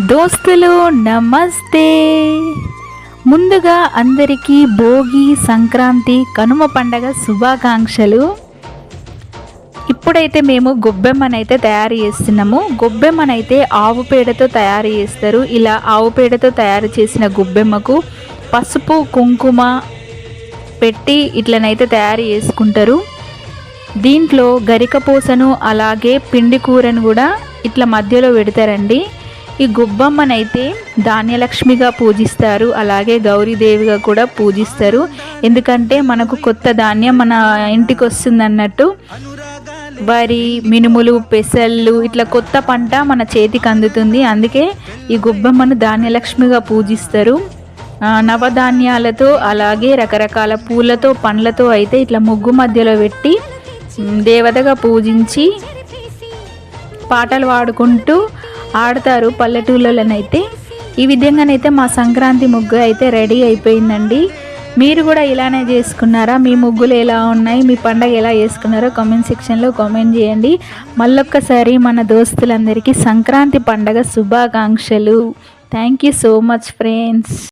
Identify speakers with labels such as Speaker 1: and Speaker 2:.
Speaker 1: దోస్తులు నమస్తే. ముందుగా అందరికీ భోగి సంక్రాంతి కనుమ పండగ శుభాకాంక్షలు. ఇప్పుడైతే మేము గొబ్బెమ్మనైతే తయారు చేస్తున్నాము. గొబ్బెమ్మనైతే ఆవు పేడతో తయారు చేస్తారు. ఇలా ఆవు పేడతో తయారు చేసిన గొబ్బెమ్మకు పసుపు కుంకుమ పెట్టి ఇట్లనైతే తయారు చేసుకుంటారు. దీంట్లో గరిక పూసను అలాగే పిండి కూరను కూడా ఇట్లా మధ్యలో పెడతారండి. ఈ గుబ్బమ్మనైతే ధాన్యలక్ష్మిగా పూజిస్తారు అలాగే గౌరీదేవిగా కూడా పూజిస్తారు. ఎందుకంటే మనకు కొత్త ధాన్యం మన ఇంటికి వస్తుంది అన్నట్టు వరి మినుములు పెసళ్ళు ఇట్లా కొత్త పంట మన చేతికి అందుతుంది. అందుకే ఈ గుబ్బమ్మను ధాన్యలక్ష్మిగా పూజిస్తారు. నవధాన్యాలతో అలాగే రకరకాల పూలతో పండ్లతో అయితే ఇట్లా ముగ్గు మధ్యలో పెట్టి దేవతగా పూజించి పాటలు పాడుకుంటూ ఆడతారు పల్లెటూళ్ళలోనైతే ఈ విధంగానైతే మా సంక్రాంతి ముగ్గు అయితే రెడీ అయిపోయిందండి. మీరు కూడా ఇలానే చేసుకున్నారా? మీ ముగ్గులు ఎలా ఉన్నాయి? మీ పండగ ఎలా చేసుకున్నారో కామెంట్ సెక్షన్లో కామెంట్ చేయండి. మళ్ళొక్కసారి మన దోస్తులందరికీ సంక్రాంతి పండగ శుభాకాంక్షలు. Thank you so much friends.